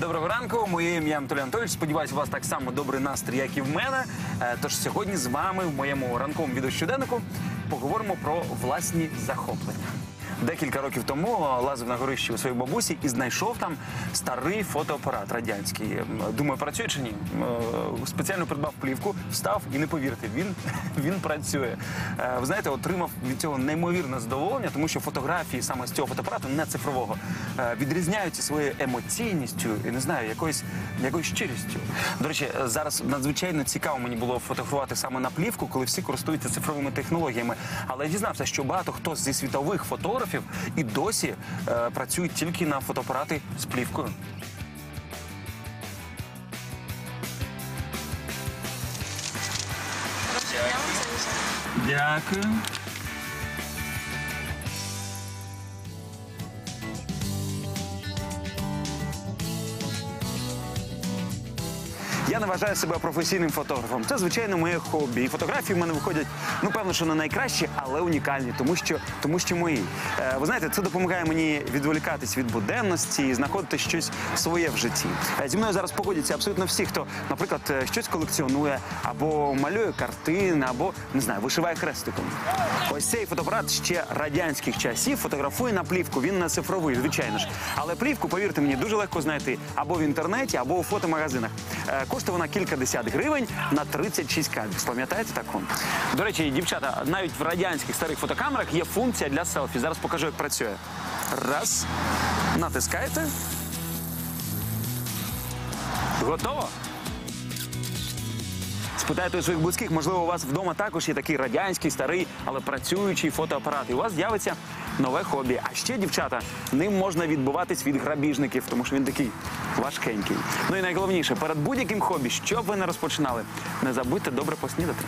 Доброго ранку, моє ім'я Анатолій Анатолійович. Сподіваюсь, у вас так само добрий настрій, як і в мене. Е, Тож сьогодні з вами в моєму ранковому відеощоденнику поговоримо про власні захоплення. Декілька років тому лазив на горищі у своїй бабусі і знайшов там старий фотоапарат радянський. Думаю, працює чи ні? Е, Спеціально придбав плівку, встав і не повірте, він, він працює. Е, Ви знаєте, отримав від цього неймовірне задоволення, тому що фотографії саме з цього фотоапарату, не цифрового, е, відрізняються своєю емоційністю і не знаю, якоюсь, якоюсь щирістю. До речі, е, зараз надзвичайно цікаво мені було фотографувати саме на плівку, коли всі користуються цифровими технологіями. Але я дізнався, що багато хто зі світових фотографів і досі е, працюють тільки на фотоапарати з плівкою. Дякую. Я не вважаю себе професійним фотографом. Це звичайно моє хобі. І фотографії в мене виходять, ну певно, що не найкращі, але унікальні, тому що тому що мої. Е, ви знаєте, це допомагає мені відволікатись від буденності і знаходити щось своє в житті. Е, зі мною зараз погодяться абсолютно всі, хто, наприклад, е, щось колекціонує, або малює картини, або не знаю, вишиває хрестиком. Ось цей фотоапарат ще радянських часів фотографує на плівку. Він не цифровий, звичайно ж. Але плівку, повірте мені, дуже легко знайти або в інтернеті, або у фотомагазинах. Коштує вона кількадесят гривень на 36 кадрів. Пам'ятаєте таку? До речі, дівчата, навіть в радянських старих фотокамерах є функція для селфі. Зараз покажу, як працює. Раз. Натискаєте. Готово? Спитайте у своїх близьких, можливо, у вас вдома також є такий радянський, старий, але працюючий фотоапарат. І у вас з'явиться нове хобі. А ще, дівчата, ним можна відбуватись від грабіжників, тому що він такий важкенький. Ну і найголовніше, перед будь-яким хобі, що б ви не розпочинали, не забудьте добре поснідати.